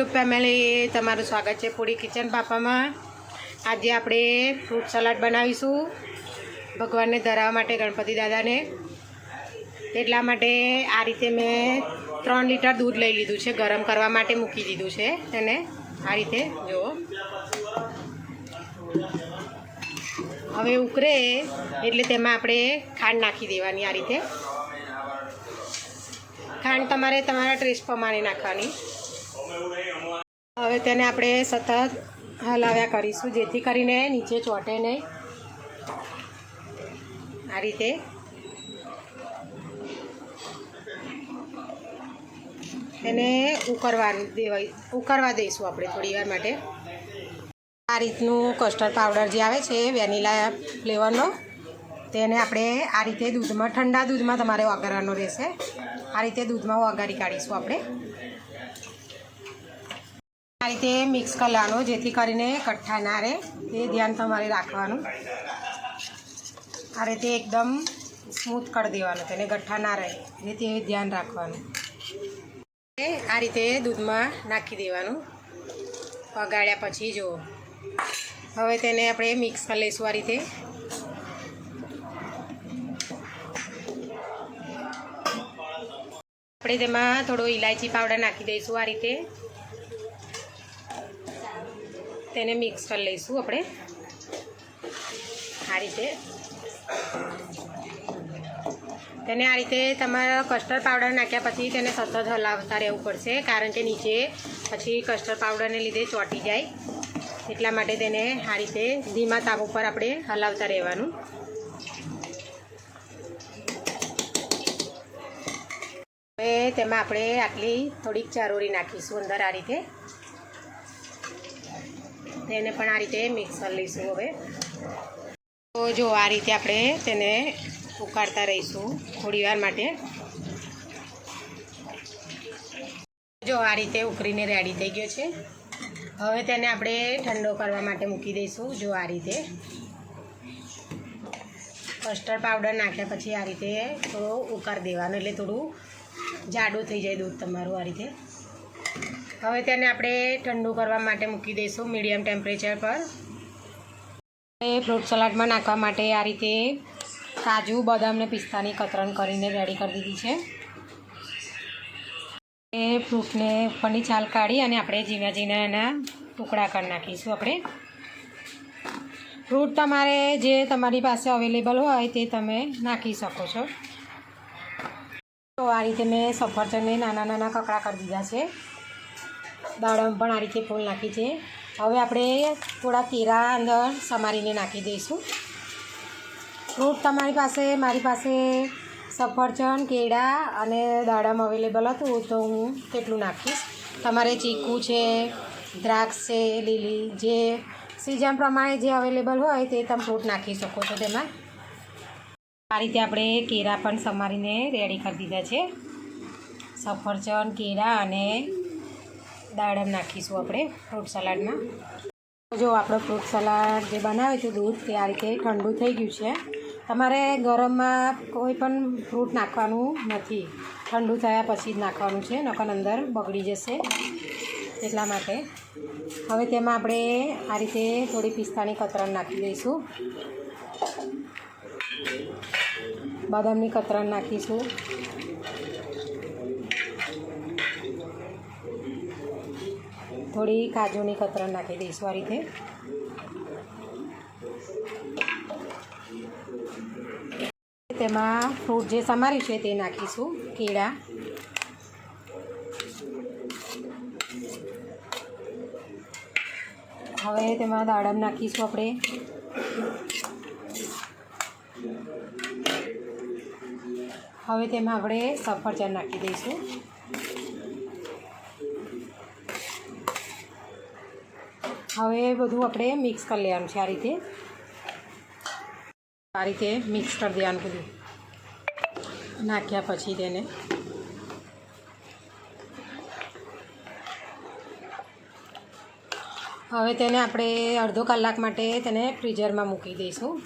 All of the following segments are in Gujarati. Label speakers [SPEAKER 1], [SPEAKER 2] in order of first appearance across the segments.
[SPEAKER 1] યુટ્યુબ ફેમિલી તમારું સ્વાગત છે પૂરી કિચન પાપામાં. આજે આપણે ફ્રૂટ સલાડ બનાવીશું. ભગવાનને ધરાવવા માટે ગણપતિ દાદાને. એટલા માટે આ રીતે મેં ત્રણ લીટર દૂધ લઈ લીધું છે, ગરમ કરવા માટે મૂકી દીધું છે તેને આ રીતે, જુઓ. હવે ઉકળે એટલે તેમાં આપણે ખાંડ નાખી દેવાની આ રીતે. ખાંડ તમારે તમારા ટેસ્ટ પ્રમાણે નાખવાની. હવે તેને આપણે સતત હલાવ્યા કરીશું, જેથી કરીને નીચે ચોંટે નહીં. આ રીતે. તેને ઉકળવા દેવાય ઉકળવા દઈશું આપણે થોડી વાર માટે. આ રીતનું કસ્ટર્ડ પાવડર જે આવે છે વેનીલા ફ્લેવરનો તેને આપણે આ રીતે દૂધમાં, ઠંડા દૂધમાં તમારે વઘારવાનો રહેશે. આ રીતે દૂધમાં વઘારી કાઢીશું આપણે. આ રીતે મિક્સ કરી લેવાનું, જેથી કરીને કઠ્ઠા ના રહે. એ ધ્યાન તમારે રાખવાનું. આ રીતે એકદમ સ્મૂથ કરી દેવાનું તેને, ગઠ્ઠા ના રહે. જેથી ધ્યાન રાખવાનું. આ રીતે દૂધમાં નાખી દેવાનું. પગાડ્યા પછી જુઓ. હવે તેને આપણે મિક્સ કરી લઈશું આ રીતે. આપણે તેમાં થોડો ઇલાયચી પાવડર નાખી દઈશું આ રીતે. તેને મિક્સ કરી લઈશું આપણે. આ રીતે. તેને આ રીતે તમારા કસ્ટર્ડ પાવડર નાખ્યા પછી તેને સતત હલાવતા રહેવું પડશે, કારણ કે નીચે પછી કસ્ટર્ડ પાવડરને લીધે ચોંટી જાય. એટલા માટે તેને આ રીતે ધીમા તાપ ઉપર આપણે હલાવતા રહેવાનું. હવે તેમાં આપણે આટલી થોડીક ચારોળી નાખીશું અંદર આ રીતે. તેને પણ આ રીતે મિક્સ કરી લઈશું હવે. તો જો આ રીતે આપણે તેને ઉકાળતા રહીશું થોડી વાર માટે. જો આ રીતે ઉકળીને રેડી થઈ ગયો છે. હવે તેને આપણે ઠંડો કરવા માટે મૂકી દઈશું જો આ રીતે. કસ્ટર્ડ પાવડર નાખ્યા પછી આ રીતે થોડો ઉકાર દેવાનો, એટલે થોડું જાડું થઈ જાય દૂધ તમારું આ રીતે. હવે તેને આપણે ઠંડુ કરવા માટે મૂકી દઈશું મીડિયમ ટેમ્પરેચર પર. એ ફ્રૂટ સલાડમાં નાખવા માટે આ રીતે કાજુ, બદામ ને પિસ્તાની કતરણ કરીને રેડી કરી દીધી છે. એ ફ્રૂટને ઉપરની છાલ કાઢી અને આપણે ઝીણા ઝીણા એના ટુકડા કરી નાખીશું આપણે. ફ્રૂટ તમારે જે તમારી પાસે અવેલેબલ હોય તે તમે નાખી શકો છો. તો આ રીતે મેં સફરજનને નાના નાના કકડા કરી દીધા છે. દાડમ પણ આ રીતે ફૂલ નાખી છે. હવે આપણે થોડા કેરા અંદર સમારીને નાખી દઈશું. ફ્રૂટ તમારી પાસે, મારી પાસે સફરજન કેળા અને દાડમ અવેલેબલ હતું, તો હું તેટલું નાખીશ. તમારે ચીકુ છે, દ્રાક્ષ છે, લીલી જે સિઝન પ્રમાણે જે અવેલેબલ હોય તે તમે ફ્રૂટ નાખી શકો છો તેમાં. આ રીતે આપણે કેળા પણ સમારીને રેડી કરી દીધા છે. સફરજન કેળા અને દાડમ નાખીશું આપણે ફ્રૂટ સલાડમાં. જો આપણો ફ્રૂટ સલાડ જે બનાવે છે દૂધ, તે આ રીતે ઠંડુ થઈ ગયું છે. તમારે ગરમમાં કોઈ પણ ફ્રૂટ નાખવાનું નથી. ઠંડુ થયા પછી જ નાખવાનું છે, નકર અંદર બગડી જશે એટલા માટે. હવે તેમાં આપણે આ રીતે થોડી પિસ્તાની કતરણ નાખી દઈશું. બદામની કતરણ નાખીશું. થોડી કાજુની કતરણ નાખી દઈશું આ રીતે તેમાં ફ્રૂટ જે સમાર્યું છે તે નાખીશું કેળા હવે તેમાં દાડમ નાખીશું આપણે. હવે તેમાં આપણે સફરજન નાખી દઈશું. હવે બધું આપણે મિક્સ કરી લેવાનું છે આ રીતે. આ રીતે મિક્સ કરી દેવાનું બધું. નાખ્યા પછી તેને હવે તેને આપણે અડધો કલાક માટે તેને ફ્રીઝરમાં મૂકી દઈશું.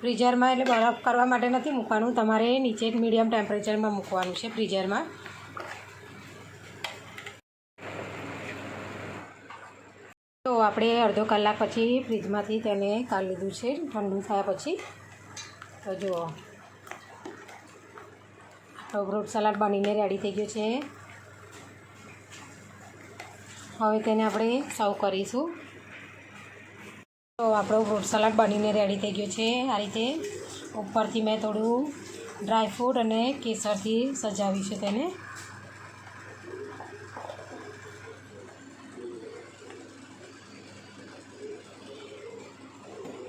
[SPEAKER 1] ફ્રીઝરમાં એટલે બરફ કરવા માટે નથી મૂકવાનું. તમારે નીચે મીડિયમ ટેમ્પરેચરમાં મૂકવાનું છે ફ્રીઝરમાં તો આપણે અડધો કલાક પછી ફ્રીજમાંથી તેને કાઢી લીધું છે, ઠંડુ થયા પછી. તો જુઓ. આપણો ફ્રૂટ સલાડ બનીને રેડી થઈ ગયું છે. હવે તેને આપણે સર્વ કરીશું. તો આપણો ફ્રૂટ સલાડ બનીને રેડી થઈ ગયો છે. આ રીતે ઉપરથી મેં થોડું ડ્રાયફ્રૂટ અને કેસરથી સજાવ્યું છે તેને.